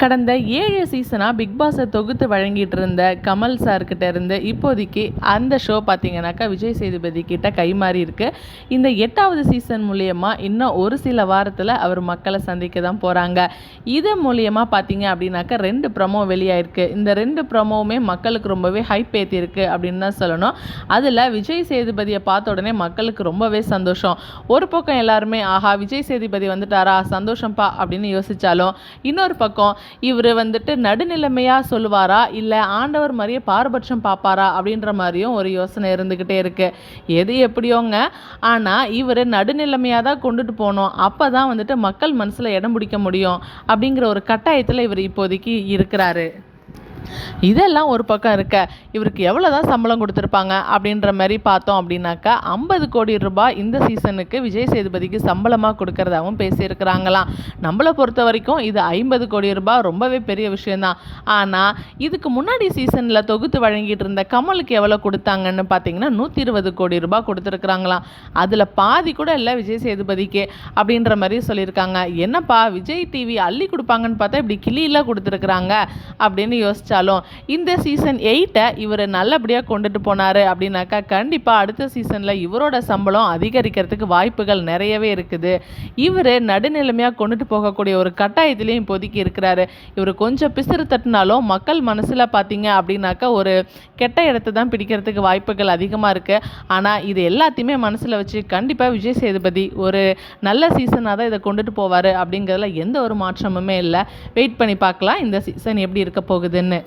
கடந்த ஏழு சீசனாக பிக் பாஸை தொகுத்து வழங்கிட்டு இருந்த கமல் சார்கிட்ட இருந்து இப்போதைக்கு அந்த ஷோ பார்த்தீங்கன்னாக்கா விஜய் சேதுபதி கிட்ட கைமாறி இருக்கு. இந்த எட்டாவது சீசன் மூலியமா இன்னும் ஒரு சில வாரத்தில் அவர் மக்களை சந்திக்க தான் போகிறாங்க இது மூலியமா பார்த்தீங்க அப்படின்னாக்கா ரெண்டு ப்ரமோ வெளியாயிருக்கு. இந்த ரெண்டு ப்ரமோவுமே மக்களுக்கு ரொம்பவே ஹைப் ஏற்றிருக்கு அப்படின்னு தான் சொல்லணும். அதில் விஜய் சேதுபதியை பார்த்த உடனே மக்களுக்கு ரொம்பவே சந்தோஷம். ஒரு பக்கம் எல்லாருமே ஆஹா விஜய் சேதுபதி வந்துட்டாரா? சந்தோஷம்ப்பா அப்படின்னு யோசித்தாலும் இன்னொரு பக்கம் இவர் வந்துட்டு நடுநிலைமையாக சொல்லுவாரா? இல்லை ஆண்டவர் மாதிரியே பாரபட்சம் பார்ப்பாரா? அப்படின்ற மாதிரியும் ஒரு யோசனை இருந்துக்கிட்டே இருக்குது எது எப்படியோங்க? ஆனால் இவர் நடுநிலைமையாக தான் கொண்டுட்டு போகணும் அப்போ தான் வந்துட்டு மக்கள் மனசில் இடம் பிடிக்க முடியும் அப்படிங்கிற ஒரு கட்டாயத்தில் இவர் இப்போதைக்கு இருக்கிறாரு. இதெல்லாம் ஒரு பக்கம் இருக்க. இவருக்கு எவ்வளோ தான் சம்பளம் கொடுத்துருப்பாங்க அப்படின்ற மாதிரி பார்த்தோம் அப்படின்னாக்கா ஐம்பது கோடி ரூபாய் இந்த சீசனுக்கு விஜய் சேதுபதிக்கு சம்பளமாக கொடுக்கறதாகவும் பேசியிருக்கிறாங்களாம். நம்மளை பொறுத்த வரைக்கும் இது ஐம்பது கோடி ரூபாய் ரொம்பவே பெரிய விஷயந்தான் ஆனால் இதுக்கு முன்னாடி சீசனில் தொகுத்து வழங்கிட்டு இருந்த கமலுக்கு எவ்வளோ கொடுத்தாங்கன்னு பார்த்தீங்கன்னா நூற்றி இருபது கோடி ரூபாய் கொடுத்துருக்குறாங்களாம். அதில் பாதி கூட இல்லை விஜய் சேதுபதிக்கு அப்படின்ற மாதிரி சொல்லியிருக்காங்க. என்னப்பா விஜய் டிவி அள்ளி கொடுப்பாங்கன்னு பார்த்தா இப்படி கிளியில் கொடுத்துருக்குறாங்க அப்படின்னு யோசித்தாலும் இந்த சீசன் எயிட்டை இவர் நல்லபடியாக கொண்டுட்டு போனார் அப்படின்னாக்கா கண்டிப்பாக அடுத்த சீசனில் இவரோட சம்பளம் அதிகரிக்கிறதுக்கு வாய்ப்புகள் நிறையவே இருக்குது. இவர் நடுநிலைமையாக கொண்டுட்டு போகக்கூடிய ஒரு கட்டாயத்திலையும் இப்போதைக்கு இருக்கிறாரு. இவர் கொஞ்சம் பிசிறு தட்டினாலும் மக்கள் மனசில் பார்த்தீங்க அப்படின்னாக்கா ஒரு கெட்ட இடத்த தான் பிடிக்கிறதுக்கு வாய்ப்புகள் அதிகமாக இருக்குது ஆனால் இது எல்லாத்தையுமே மனசில் வச்சு கண்டிப்பாக விஜய் சேதுபதி ஒரு நல்ல சீசனாக தான் இதை கொண்டுட்டு போவார் அப்படிங்கிறதுல எந்த ஒரு மாற்றமுமே இல்லை. வெயிட் பண்ணி பார்க்கலாம். இந்த சீசன் எப்படி இருக்க போகுதுன்னு.